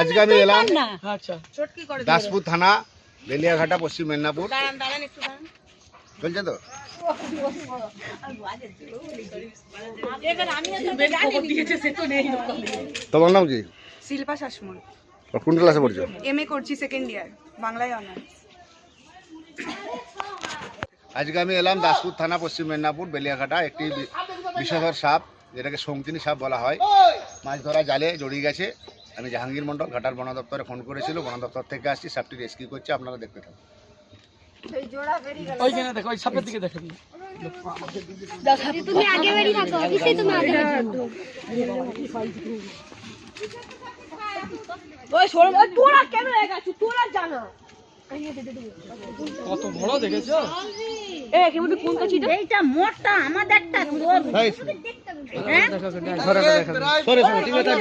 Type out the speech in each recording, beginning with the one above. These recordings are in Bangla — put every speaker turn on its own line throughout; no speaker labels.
আজকে আমি এলাম
আচ্ছা।
দাসপুর থানা বেলিয়াঘাটা পশ্চিম মেদিনীপুর। চলছে তো? তোমার নাম কি?
শিল্পা শাসমল।
কোন ক্লাসে পড়ছো?
এম এ করছি সেকেন্ড ইয়ার বাংলায় অনার
আজকে আমি এলাম দাসপুর থানা পশ্চিম মেদিনীপুর বেলিয়াঘাটা একটি বিষধর সাপ যেটাকে শঙ্কিনী সাপ বলা হয়। মাছ ধরা জালে জড়িয়ে গেছে। আমি জাহাঙ্গীর মন্ডল ঘাটার বন দপ্তরে ফোন করেছিল বন দপ্তর থেকে আসছি সাপটি রেস্কিউ করছে আপনারা দেখতে থাকুন।
ওইখানে দেখো ওই সাপের দিকে দেখো
তুমি আগে বেরিয়ে থাকো অফিসে তুমি আগে
ওই সর তোরা গেছো তোরা জানা।
কত বড় দেখেছ?
এ কেমন কোন কাছি এইটা মোটটা আমাদেরটা তোর
দেখো ধরে দেখো
সরে সরে ঠিক আছে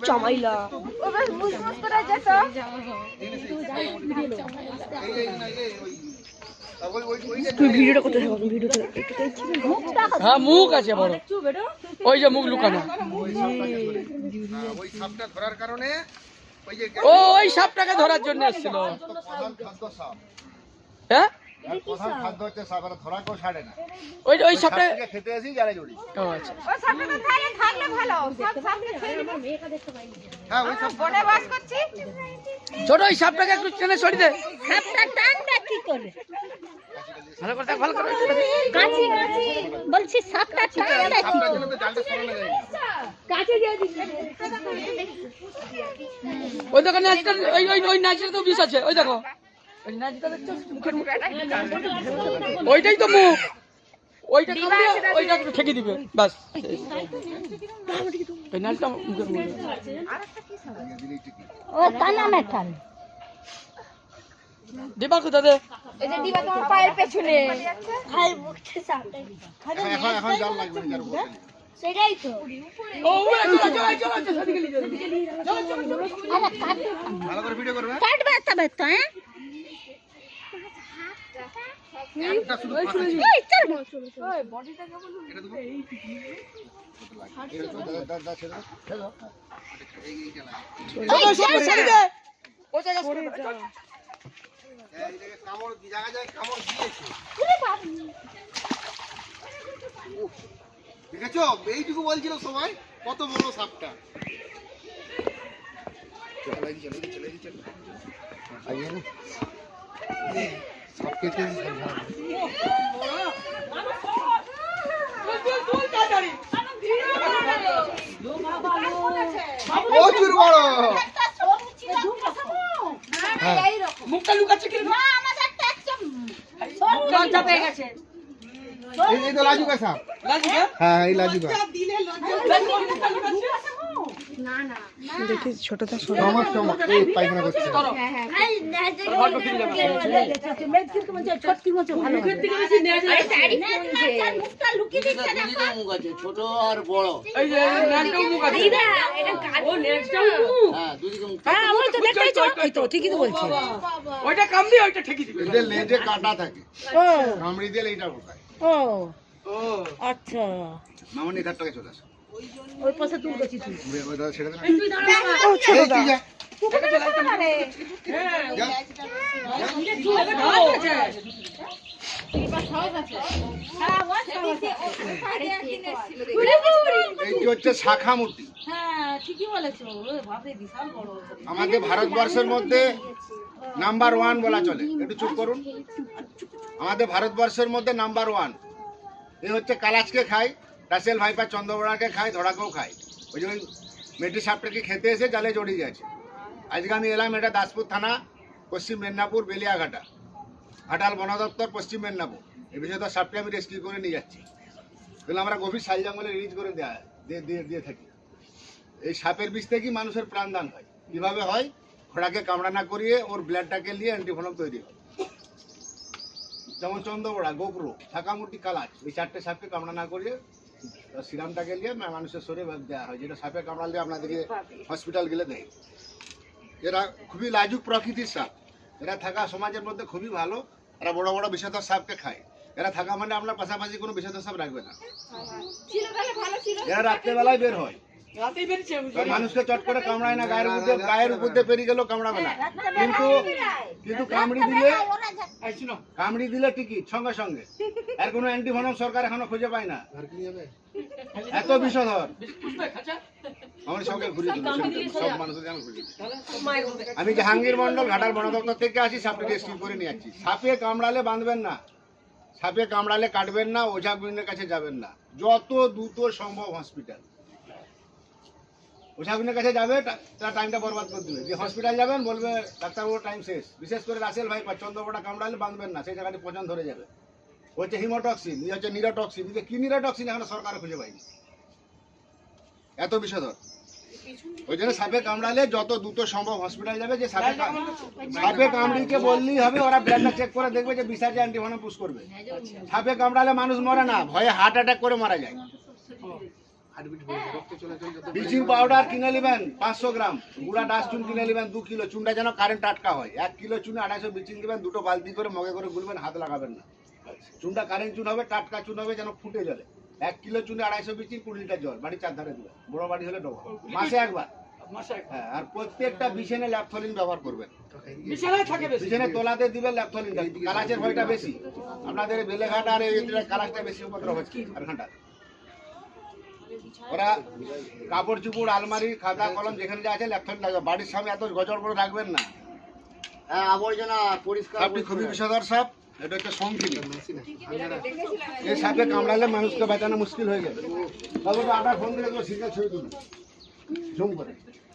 চামাইলা। তুই ভিডিওটা করতে থাকো
হ্যাঁ মুখ আছে বড়। ওই যে মুখ লুকানো।
ওই সাপটা ধরার কারণে
ও, ওই সাপটাকে ধরার জন্য এসেছিল। হ্যাঁ? আচ্ছা। ছোট, ওই সাপটাকে একটু টেনে সরি দে। ভালো করে ভালো করে
বলছি সাপটা টানটা কি
সাপটার
করে
জন্য তো জালটা সরানো যায় না।
কাছে দিয়ে দিচ্ছি
ওই দেখো নাচটা ওই ওই ওই নাচটা তো বিষ আছে ওই দেখো। ওই নাচটা দেখছ মুখের মুখ। ওইটাই তো মুখ। ওইটা ওইটা ঠেকে দিবে বাস ওই নাচটা মুখের মুখে।
ও টানা না
দিবা কোথা দে
পায়ের পেছনে খাই মুখে সাপটা
এখন এখন জাল লাগবে না
সেটাই তো
ও ওই চলো চলো চলো চলো সেদিকে নিয়ে যাও।
আরে কাটবে
ভালো করে ভিডিও করবে
কাটবে তবে তো হ্যাঁ। এই চল।
এই- এই চালা।
চলো ও
দেখেছ? এইটুকু বলছিল সবাই কত বড় সাপটা। সাপ কেটে। প্রচুর বড়।
মুখটা লুকাচ্ছে কি রে?
লজ্জা পেয়ে গেছে।
এই এই তো লাজুকা
সাহেব লাজুকা
হ্যাঁ? এই লাজুকা চমক চমক
হ্যাঁ এই তো ঠিকই তো বলছি।
ওইটা কাম দিয়ে ওইটা ঠেকি দিবে।
এদের লেজে কাটা থাকে।
ও।
কামড়ি দিলে এইটা
ও।
ও।
আচ্ছা।
মামনি ধারটাকে চলে আসো।
ওই পাশে তুল গেছি তুই
ওই- ওই দাদা ছেড়ে শাখা মূর্তি
হ্যাঁ। ঠিকই বলেছ। ও বাপরে বিশাল বড়।
আমাদের ভারতবর্ষের মধ্যে নাম্বার ওয়ান বলা চলে। একটু চুপ করুন। আমাদের ভারতবর্ষের মধ্যে নাম্বার ওয়ান। এ হচ্ছে কালাচকে খায় রাসেল ভাইপা চন্দ্রবড়াকে খায়, ধরাকেও খায়। ওই জন্য মেটি সাপটাকে খেতে এসে জালে জড়িয়ে গেছে। আজকে আমি এলাম এটা দাসপুর থানা, পশ্চিম মেদিনীপুর, বেলিয়াঘাটা। ঘাটাল বন দপ্তর, পশ্চিম মেদিনীপুর। এই বিষয়ে তো সাপটা আমি রেস্কিউ করে নিয়ে যাচ্ছি। তাহলে আমরা গভীর সাইল জঙ্গলে রিলিজ করে দেওয়া দিয়ে দিয়ে দিয়ে থাকি। এই সাপের বিষ থেকেই মানুষের প্রাণদান হয়। কীভাবে হয়? ঘোড়াকে কামড়া না করিয়ে ওর ব্লাডটাকে নিয়ে অ্যান্টিভনম তৈরি হয়। যেমন চন্দ্রবড়া গোকরো শাকামুটি কালাচ এই চারটে সাপকে কামড়া না করিয়ে সিরামটাকে নিয়ে মানুষের শরীরে দেওয়া হয়। যেটা সাপে কামড়ালে আপনাদেরকে হসপিটাল গেলে দেয়। এরা খুবই লাজুক প্রকৃতির সাপ। এরা থাকা সমাজের মধ্যে খুবই ভালো। এরা বড় বড় বিষধর সাপকে খায়। এরা থাকা মানে আপনার পাশাপাশি কোনো বিষয় সাপ রাখবে না। এরা রাত্রেবেলায় বের হয়। মানুষকে চট করে কামড়ায় না গায়ের উপর দিয়ে গায়ের উপর দিয়ে পেরিয়ে গেলেও কামড়াবে না। কিন্তু কিন্তু কামড়ি দিলে কামড়ি দিলে টিকিট সঙ্গে সঙ্গে। আর কোনো অ্যান্টিভনম সরকার এখনও খুঁজে পায় না। এত বিষধর। আমার সঙ্গে ঘুরিয়ে সব মানুষের যেন ঘুরিয়ে আমি জাহাঙ্গীর মন্ডল ঘাটাল বন দপ্তর থেকে আসি সাপটি রেস্কিউ করে নিয়ে যাচ্ছি। সাপে কামড়ালে বাঁধবেন না। সাপে কামড়ালে কাটবেন না ওঝা কাছে যাবেন না। যত দ্রুত সম্ভব হসপিটাল ওঝা গুইনের কাছে যাবে তার টাইমটা বরবাদ করে দেবে। যে হসপিটাল যাবেন, বলবে, ডাক্তারবাবুর টাইম শেষ। বিশেষ করে রাসেল ভাই চন্দ্রপোটা কামড়ালে বাঁধবেন না সেই জায়গাটি পচন ধরে যাবে। হচ্ছে হিমোটক্সিন ই হচ্ছে নিরোটক্সিন। ইয়ে কি নিরোটক্সিন এখনও সরকার খুঁজে পায়নি। এত বিষধর ওই জন্য সাপে কামড়ালে যত দ্রুত সম্ভব হসপিটাল যাবে, যে সাপে সাপে কামড়িকে বললেই হবে, ওরা ব্লাডটা চেক করে দেখবে যে বিশাজে অ্যান্টিভেনম পুশ করবে। সাপে কামড়ালে মানুষ মরে না, ভয়ে হার্ট অ্যাটাক করে মারা যায়। ব্লিচিং পাউডার কিনে নেবেন পাঁচশো গ্রাম। গুঁড়া ডাস চুন কিনে নেবেন দু কিলো। চুনটা যেন কারেন্ট টাটকা হয়। এক কিলো চুনে আড়াইশো ব্লিচিং দেবেন দুটো বালতি করে মগে করে গুলবেন হাত লাগাবেন না। চুনটা কারেন্ট চুন হবে টাটকা চুন হবে যেন ফুটে জলে এক কিলো চুনে আড়াইশো ব্লিচিং কুড়ি লিটার জল বাড়ির চার ধারে দেবেন। বড় বাড়ি হলে ডবল। মাসে একবার। হ্যাঁ আর প্রত্যেকটা বিছানে ল্যাপথলিন ব্যবহার করবেন।
বিছানায় থাকে বেশি।
বিছানে তোলাতে দিবেন ল্যাপথলিন কালাচের ভয়টা বেশি। আপনাদের বেলেঘাট আর এই কালাচটা বেশি উপদ্রব হচ্ছে। কারখানটা ওরা কাপড় চুপড় আলমারি খাতা কলম যেখানে যা আছে ল্যাপটপ লাগবে বাড়ির সামনে এত গজর করে রাখবেন না।
হ্যাঁ আবর্জনা পরিষ্কার
আপনি খুবই সাপ এটা একটা সংখিনী এই সাপে কামড়ালে মানুষকে বাঁচানো মুশকিল হয়ে গেছে। তবে তো আবার ফোন দিলে সিঙ্গেল ছবি তুলবে। ঝুম করে।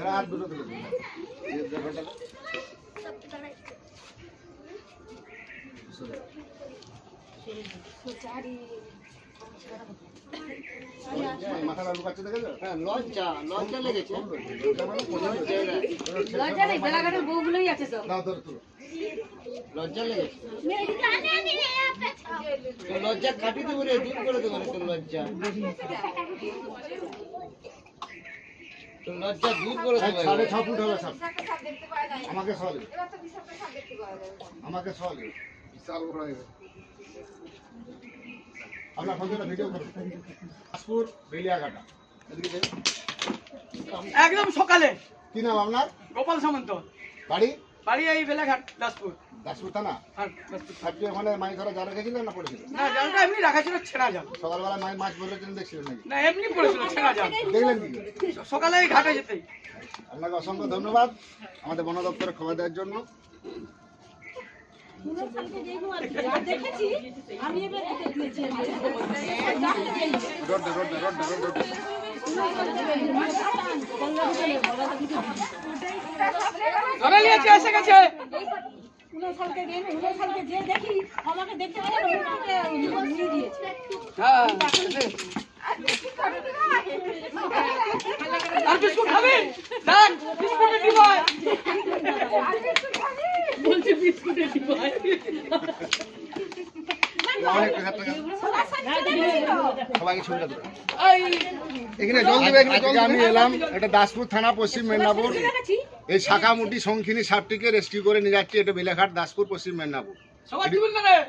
হাত দুটো তুলে
হ্যাঁ লজ্জা
নেই বেলাঘাটের বউগুলোই আছে সব।
লজ্জা লেগেছে? লজ্জা কাটিয়ে দেবো রে দূর করে দেবো তোর লজ্জা। তোর লজ্জা দূর করে দেবো
সাড়ে ছ ফুট হবে সব আমাকে সহজ আমাকে সহজ বিশাল বড় হবে আপনার ফোন ভিডিও করুন পাসপুর বেলিয়াঘাটা।
একদম সকালে।
কি নাম আপনার?
গোপাল সামন্ত।
বাড়ি?
বাড়ি এই বেলাঘাট দাসপুর।
দাসপুর। থানা আপনি ওখানে মাছ ধরা জাল রেখেছিলেন না পড়েছিলেন
না জালটা এমনি রাখা ছিল ছেঁড়া জাল।
সকালবেলা মাছ মাছ ধরেছিলেন দেখছিলেন নাকি?
না এমনি পড়েছিল ছেঁড়া জাল।
দেখলেন কি?
সকালে ঘাটে যেতেই।
আপনাকে অসংখ্য ধন্যবাদ আমাদের বন দপ্তরে খবর দেওয়ার জন্য। রোড দে, রোড রোড রোড
ধরে নিয়েছে এসে গেছে। হ্যাঁ। আর বিস্কুট খাবি? দেখ বিস্কুটের ডিবায় বলছে বিস্কুটের ডিবায়
অনেক টাকা টাকা। সবাইকে ছবিটা দেবেন
এই
এখানে জল দেবে। আজকে আমি এলাম এটা দাসপুর থানা পশ্চিম মেদিনীপুর। এই শাখামুটি সংখিনী সাপটিকে রেস্কিউ করে নিয়ে যাচ্ছি এটা বেলেঘাট দাসপুর পশ্চিম মেদিনীপুর।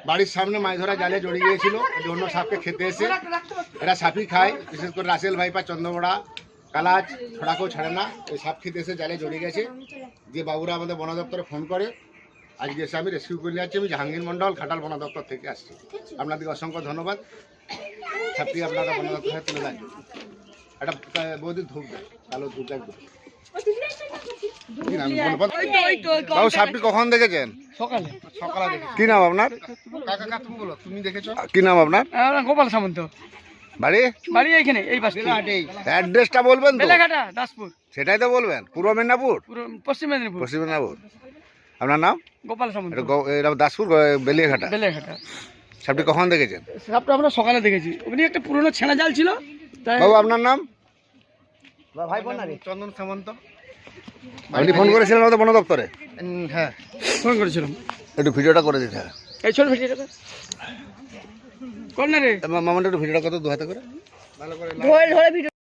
বাড়ির সামনে মাছ ধরা জালে জড়িয়ে গিয়েছিল এই অন্য সাপকে খেতে এসে এরা সাপই খায় বিশেষ করে রাসেল ভাইপা চন্দ্রবড়া কালাজ ছড়াকেও ছাড়ে না এই সাপ খেতে এসে জালে জড়িয়ে গেছে। যে বাবুরা আমাদের বন দপ্তরে ফোন করে আজকে এসে আমি রেস্কিউ করে নিয়ে যাচ্ছি আমি জাহাঙ্গীর মন্ডল খাটাল বন দপ্তর থেকে আসছি। আপনাদেরকে অসংখ্য ধন্যবাদ। সাপটি আপনারা বন দপ্তরে তুলে দেন একটা বৌদি ধূপ দেয় কালো ধূপ একদম বাবু সাপটি কখন দেখেছেন?
সকালে।
সকালে কি নাম আপনার? কাকা কাকা তুমি বলো তুমি দেখেছ? কি নাম আপনার?
গোপাল সামন্ত।
বাড়ি?
বাড়ি এইখানে এই পাশে
অ্যাড্রেসটা বলবেন
বেলাঘাটা দাসপুর।
সেটাই তো বলবেন। পূর্ব মেদিনীপুর?
পশ্চিম মেদিনীপুর।
পশ্চিম মেদিনীপুর। আপনার নাম?
গোপাল সামন্ত।
এটা দাসপুর গ- বেলিয়াঘাটা। সাপটি কখন দেখেছেন?
সাপটা আমরা সকালে দেখেছি। ওখানে একটা পুরনো ছেঁড়া জাল ছিল
বাবু আপনার নাম? ভাই চন্দন সামন্ত। আপনি ফোন করেছিলেন আমাদের বন দপ্তরে?
হ্যাঁ।
ফোন করেছিলাম।
একটু ভিডিওটা করে দিতে হবে
এই ছোট ভিডিওটা কর। না রে।
মামাটা একটু ভিডিওটা কত দু হাতে করে।
ধরে ভিডিও